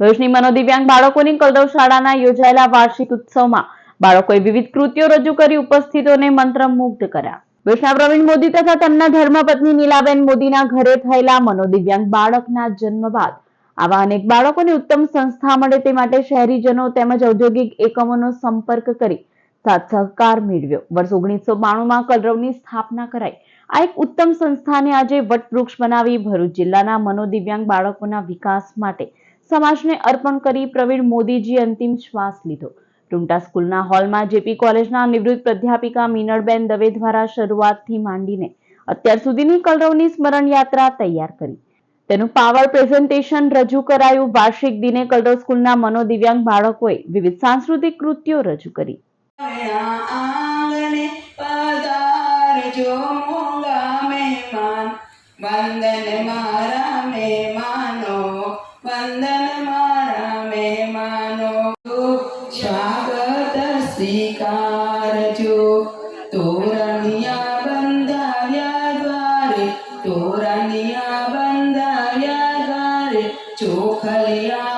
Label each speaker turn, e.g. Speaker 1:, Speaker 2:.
Speaker 1: ભરૂચની મનોદિવ્યાંગ બાળકોની કલરવ શાળાના યોજાયેલા વાર્ષિક ઉત્સવમાં બાળકોએ વિવિધ કૃતિઓ રજૂ કરી, ઉપસ્થિતોને મંત્રમુગ્ધ કર્યા. ભરૂચના પ્રવીણ મોદી તથા તેમના ધર્મપત્ની નીલાબેન મોદીના ઘરે થયેલા મનોદિવ્યાંગ બાળકના જન્મ બાદ આવા અનેક બાળકોને ઉત્તમ સંસ્થા મળે તે માટે શહેરીજનો તેમજ ઔદ્યોગિક એકમોનો સંપર્ક કરી સાથ સહકાર મેળવ્યો. વર્ષ ઓગણીસો બાણુંમાં કલરવની સ્થાપના કરાઈ. આ એક ઉત્તમ સંસ્થાને આજે વટવૃક્ષ બનાવી ભરૂચ જિલ્લાના મનોદિવ્યાંગ બાળકોના વિકાસ માટે સમાજને અર્પણ કરી પ્રવીણ મોદીજી અંતિમ શ્વાસ લીધો. ટુમટા સ્કૂલના હોલમાં જેપી કોલેજના નિવૃત્ત પ્રાધ્યાપિકા મીનળબેન દવે દ્વારા શરૂઆતથી માંડીને અત્યાર સુધીની કલરવની સ્મરણ યાત્રા તૈયાર કરી. તેનું પાવર પ્રેઝન્ટેશન રજૂ કરાયું. વાર્ષિક દિને કલરવ સ્કૂલના મનોદિવ્યાંગ બાળકોએ વિવિધ સાંસ્કૃતિક કૃત્યો રજૂ કરી.
Speaker 2: વંદન મારા મહેમાનો સ્વાગત સ્વીકારજો. તોરણિયા બંધાવ્યા દ્વારે તોરણિયા બંધાવ્યા દ્વારે ચોખલિયા